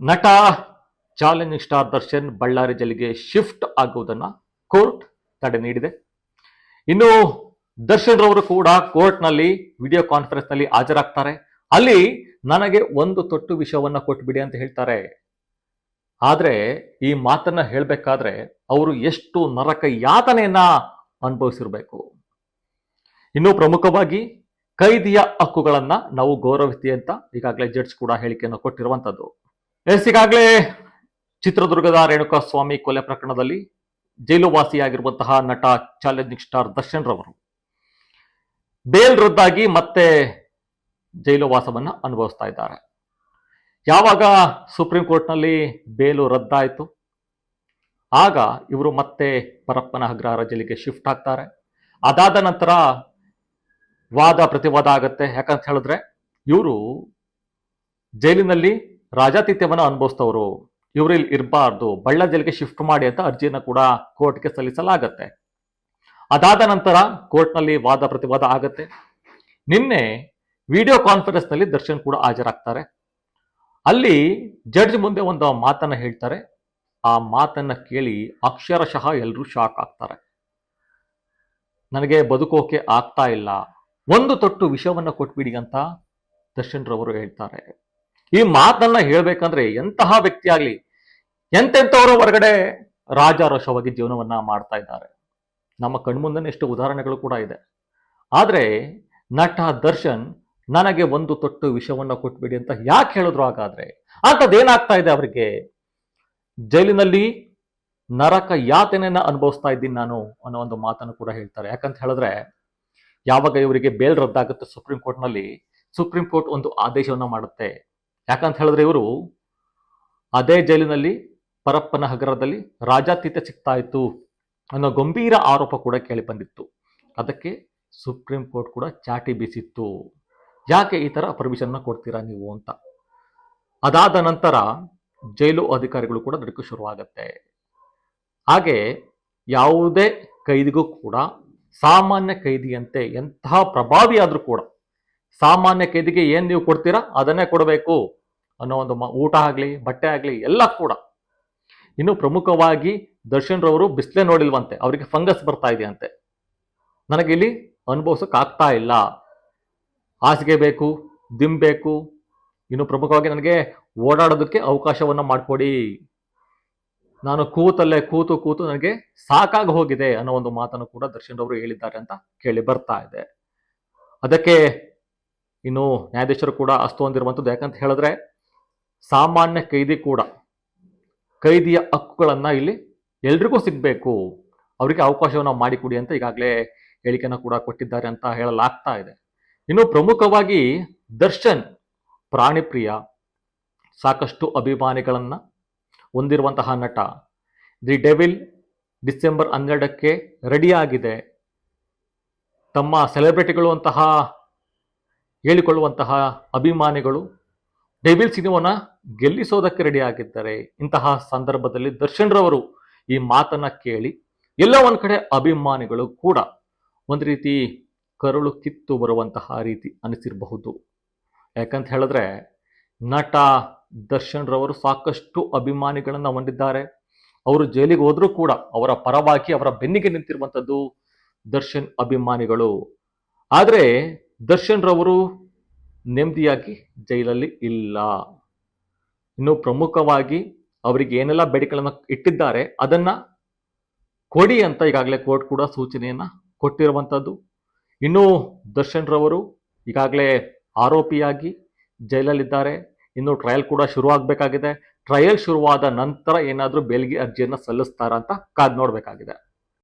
ನಟ, challenging star Darshan Ballari ಜಲ್ಲಿಗೆ shift ಆಗುವುದನ್ನು ಕೋರ್ಟ್ ತಡೆ ನೀಡಿದೆ. ಇನ್ನು ದರ್ಶನ್ ರವರು ಕೂಡ ಕೋರ್ಟ್ನಲ್ಲಿ ವಿಡಿಯೋ ಕಾನ್ಫರೆನ್ಸ್ನಲ್ಲಿ ಹಾಜರಾಗ್ತಾರೆ. ಅಲ್ಲಿ ನನಗೆ ಒಂದು ತೊಟ್ಟು ವಿಷಯವನ್ನ ಕೊಟ್ಬಿಡಿ ಅಂತ ಹೇಳ್ತಾರೆ. ಆದರೆ ಈ ಮಾತನ್ನ ಹೇಳಬೇಕಾದ್ರೆ ಅವರು ಎಷ್ಟು ನರಕ ಯಾತನೆಯನ್ನ ಅನುಭವಿಸಿರಬೇಕು. ಇನ್ನೂ ಪ್ರಮುಖವಾಗಿ ಕೈದಿಯ ಹಕ್ಕುಗಳನ್ನ ನಾವು ಗೌರವಿಸ್ತೀವಿ ಅಂತ ಈಗಾಗಲೇ ಜಡ್ಜ್ ಕೂಡ ಹೇಳಿಕೆಯನ್ನು ಕೊಟ್ಟಿರುವಂತದ್ದು. ಎಸ್ ಈಗಾಗಲೇ ಚಿತ್ರದುರ್ಗದ ರೇಣುಕಾ ಸ್ವಾಮಿ ಕೊಲೆ ಪ್ರಕರಣದಲ್ಲಿ ಜೈಲು ವಾಸಿಯಾಗಿರುವಂತಹ ನಟ ಚಾಲೆಂಜಿಂಗ್ ಸ್ಟಾರ್ ದರ್ಶನ್ ರವರು. ಬೇಲ್ ರದ್ದಾಗಿ ಮತ್ತೆ ಜೈಲು ವಾಸವನ್ನ ಅನುಭವಿಸ್ತಾ ಇದ್ದಾರೆ. ಯಾವಾಗ ಸುಪ್ರೀಂ ಕೋರ್ಟ್ನಲ್ಲಿ ಬೇಲು ರದ್ದಾಯಿತು, ಆಗ ಇವರು ಮತ್ತೆ ಪರಪ್ಪನ ಅಗ್ರಹಾರ ಜೈಲಿಗೆ ಶಿಫ್ಟ್ ಆಗ್ತಾರೆ. ಅದಾದ ನಂತರ ವಾದ ಪ್ರತಿವಾದ ಆಗತ್ತೆ. ಯಾಕಂತ ಹೇಳಿದ್ರೆ ಇವರು ಜೈಲಿನಲ್ಲಿ ರಾಜಾತಿಥ್ಯವನ್ನು ಅನುಭವಿಸ್ತವರು ಇಲ್ಲಿ ಇರಬಾರ್ದು, ಬಳ್ಳ ಜಿಲ್ಲೆಗೆ ಶಿಫ್ಟ್ ಮಾಡಿ ಅಂತ ಅರ್ಜಿಯನ್ನು ಕೂಡ ಕೋರ್ಟ್ಗೆ ಸಲ್ಲಿಸಲಾಗತ್ತೆ. ಅದಾದ ನಂತರ ಕೋರ್ಟ್ನಲ್ಲಿ ವಾದ ಪ್ರತಿವಾದ ಆಗತ್ತೆ. ನಿನ್ನೆ ವಿಡಿಯೋ ಕಾನ್ಫರೆನ್ಸ್ನಲ್ಲಿ ದರ್ಶನ್ ಕೂಡ ಹಾಜರಾಗ್ತಾರೆ. ಅಲ್ಲಿ ಜಡ್ಜ್ ಮುಂದೆ ಒಂದು ಮಾತನ್ನು ಹೇಳ್ತಾರೆ. ಆ ಮಾತನ್ನು ಕೇಳಿ ಅಕ್ಷರಶಃ ಎಲ್ಲರೂ ಶಾಕ್ ಆಗ್ತಾರೆ. ನನಗೆ ಬದುಕೋಕೆ ಆಗ್ತಾ ಇಲ್ಲ. ಒಂದು ತೊಟ್ಟು ವಿಷವನ್ನು ಕೊಟ್ಬಿಡಿ ಅಂತ ದರ್ಶನ್ ರವರು ಹೇಳ್ತಾರೆ. ಈ ಮಾತನ್ನ ಹೇಳ್ಬೇಕಂದ್ರೆ ಎಂತಹ ವ್ಯಕ್ತಿ ಆಗ್ಲಿ ಎಂತೆಂಥವರು ಹೊರಗಡೆ ರಾಜಾರೋಷವಾಗಿ ಜೀವನವನ್ನ ಮಾಡ್ತಾ ಇದ್ದಾರೆ. ನಮ್ಮ ಕಣ್ಮುಂದನೆ ಎಷ್ಟು ಉದಾಹರಣೆಗಳು ಕೂಡ ಇದೆ. ಆದರೆ ನಟ ದರ್ಶನ್ ನನಗೆ ಒಂದು ತೊಟ್ಟು ವಿಷವನ್ನ ಕೊಟ್ಬಿಡಿ ಅಂತ ಯಾಕೆ ಹೇಳಿದ್ರು ಹಾಗಾದ್ರೆ? ಅಂಥದ್ದೇನಾಗ್ತಾ ಇದೆ ಅವರಿಗೆ? ಜೈಲಿನಲ್ಲಿ ನರಕ ಯಾತನೆಯನ್ನ ಅನುಭವಿಸ್ತಾ ಇದ್ದೀನಿ ನಾನು ಅನ್ನೋ ಒಂದು ಮಾತನ್ನು ಕೂಡ ಹೇಳ್ತಾರೆ. ಯಾಕಂತ ಹೇಳಿದ್ರೆ ಯಾವಾಗ ಇವರಿಗೆ ಬೇಲ್ ರದ್ದಾಗುತ್ತೆ ಸುಪ್ರೀಂ ಕೋರ್ಟ್ನಲ್ಲಿ, ಸುಪ್ರೀಂ ಕೋರ್ಟ್ ಒಂದು ಆದೇಶವನ್ನ ಮಾಡುತ್ತೆ. ಯಾಕಂತ ಹೇಳಿದ್ರೆ ಇವರು ಅದೇ ಜೈಲಿನಲ್ಲಿ ಪರಪ್ಪನ ಹಗರದಲ್ಲಿ ರಾಜಾತೀತ ಸಿಗ್ತಾ ಇತ್ತು ಅನ್ನೋ ಗಂಭೀರ ಆರೋಪ ಕೂಡ ಕೇಳಿ ಬಂದಿತ್ತು. ಅದಕ್ಕೆ ಸುಪ್ರೀಂ ಕೋರ್ಟ್ ಕೂಡ ಚಾಟಿ ಬೀಸಿತ್ತು. ಯಾಕೆ ಈ ತರ ಪರ್ಮಿಷನ್ನ ಕೊಡ್ತೀರಾ ನೀವು ಅಂತ. ಅದಾದ ನಂತರ ಜೈಲು ಅಧಿಕಾರಿಗಳು ಕೂಡ ನಡಕ ಶುರುವಾಗತ್ತೆ. ಹಾಗೆ ಯಾವುದೇ ಕೈದಿಗೂ ಕೂಡ ಸಾಮಾನ್ಯ ಕೈದಿಯಂತೆ ಎಂತಹ ಪ್ರಭಾವಿ ಆದ್ರೂ ಕೂಡ ಸಾಮಾನ್ಯ ಕೈದಿಗೆ ಏನು ನೀವು ಕೊಡ್ತೀರಾ ಅದನ್ನೇ ಕೊಡಬೇಕು. ಅನ್ನೋ ಒಂದು ಊಟ ಆಗಲಿ, ಬಟ್ಟೆ ಆಗಲಿ, ಎಲ್ಲ ಕೂಡ. ಇನ್ನು ಪ್ರಮುಖವಾಗಿ ದರ್ಶನ್ ರವರು ಬಿಸಿಲೇ ನೋಡಿಲ್ವಂತೆ, ಅವರಿಗೆ ಫಂಗಸ್ ಬರ್ತಾ ಇದೆಯಂತೆ. ನನಗೆ ಇಲ್ಲಿ ಅನುಭವಿಸೋಕ್ಕಾಗ್ತಾ ಇಲ್ಲ. ಹಾಸಿಗೆ ಬೇಕು ದಿಮ್ ಬೇಕು, ಇನ್ನು ಪ್ರಮುಖವಾಗಿ ನನಗೆ ಓಡಾಡೋದಕ್ಕೆ ಅವಕಾಶವನ್ನು ಮಾಡಿಕೊಡಿ. ನಾನು ಕೂತಲ್ಲೇ ಕೂತು ಕೂತು ನನಗೆ ಸಾಕಾಗಿ ಹೋಗಿದೆ ಅನ್ನೋ ಒಂದು ಮಾತನ್ನು ಕೂಡ ದರ್ಶನ್ ಅವರು ಹೇಳಿದ್ದಾರೆ ಅಂತ ಕೇಳಿ ಬರ್ತಾ ಇದೆ. ಅದಕ್ಕೆ ಇನ್ನು ನ್ಯಾಯಾಧೀಶರು ಕೂಡ ಅಸ್ತು ಹೊಂದಿರುವಂಥದ್ದು ಯಾಕಂತ ಹೇಳಿದ್ರೆ ಸಾಮಾನ್ಯ ಕೈದಿ ಕೂಡ. ಕೈದಿಯ ಹಕ್ಕುಗಳನ್ನು ಇಲ್ಲಿ ಎಲ್ರಿಗೂ ಸಿಗಬೇಕು. ಅವರಿಗೆ ಅವಕಾಶವನ್ನ ಮಾಡಿಕೊಡಿ ಅಂತ ಈಗಾಗಲೇ ಹೇಳಿಕೆಯನ್ನು ಕೂಡ ಕೊಟ್ಟಿದ್ದಾರೆ ಅಂತ ಹೇಳಲಾಗ್ತಾ ಇದೆ. ಇನ್ನು ಪ್ರಮುಖವಾಗಿ ದರ್ಶನ್ ಪ್ರಾಣಿ ಪ್ರಿಯ ಸಾಕಷ್ಟು ಅಭಿಮಾನಿಗಳನ್ನು ಹೊಂದಿರುವಂತಹ ನಟ. ದಿ ಡೆವಿಲ್ ಡಿಸೆಂಬರ್ ಹನ್ನೆರಡಕ್ಕೆ ರೆಡಿಯಾಗಿದೆ. ತಮ್ಮ ಸೆಲೆಬ್ರಿಟಿಗಳು ಅಂತಹ ಹೇಳಿಕೊಳ್ಳುವಂತಹ ಅಭಿಮಾನಿಗಳು ಡೆವಿಲ್ ಸಿನಿಮಾನ ಗೆಲ್ಲಿಸೋದಕ್ಕೆ ರೆಡಿ ಆಗಿದ್ದಾರೆ. ಇಂತಹ ಸಂದರ್ಭದಲ್ಲಿ ದರ್ಶನ್ ರವರು ಈ ಮಾತನ್ನ ಕೇಳಿ ಎಲ್ಲ ಒಂದು ಕಡೆ ಅಭಿಮಾನಿಗಳು ಕೂಡ ಒಂದು ರೀತಿ ಕರುಳು ಕಿತ್ತು ಬರುವಂತಹ ರೀತಿ ಅನಿಸಿರಬಹುದು. ಯಾಕಂತ ಹೇಳಿದ್ರೆ ನಟ ದರ್ಶನ್ ರವರು ಸಾಕಷ್ಟು ಅಭಿಮಾನಿಗಳನ್ನು ಹೊಂದಿದ್ದಾರೆ. ಅವರು ಜೈಲಿಗೆ ಹೋದ್ರೂ ಕೂಡ ಅವರ ಪರವಾಗಿ ಅವರ ಬೆನ್ನಿಗೆ ನಿಂತಿರುವಂಥದ್ದು ದರ್ಶನ್ ಅಭಿಮಾನಿಗಳು. ಆದರೆ ದರ್ಶನ್ ರವರು ನೆಮ್ಮದಿಯಾಗಿ ಜೈಲಲ್ಲಿ ಇಲ್ಲ. ಇನ್ನು ಪ್ರಮುಖವಾಗಿ ಅವರಿಗೆ ಏನೆಲ್ಲ ಬೇಡಿಕೆಗಳನ್ನು ಇಟ್ಟಿದ್ದಾರೆ, ಅದನ್ನ ಕೊಡಿ ಅಂತ ಈಗಾಗಲೇ ಕೋರ್ಟ್ ಕೂಡ ಸೂಚನೆಯನ್ನ ಕೊಟ್ಟಿರುವಂಥದ್ದು ಇನ್ನು ದರ್ಶನ್ ರವರು ಈಗಾಗಲೇ ಆರೋಪಿಯಾಗಿ ಜೈಲಲ್ಲಿದ್ದಾರೆ. ಇನ್ನು ಟ್ರಯಲ್ ಕೂಡ ಶುರುವಾಗಬೇಕಾಗಿದೆ. ಟ್ರಯಲ್ ಶುರುವಾದ ನಂತರ ಏನಾದರೂ ಬೇಲ್ಗೆ ಅರ್ಜಿಯನ್ನು ಸಲ್ಲಿಸ್ತಾರ ಅಂತ ಕಾದ್ ನೋಡ್ಬೇಕಾಗಿದೆ.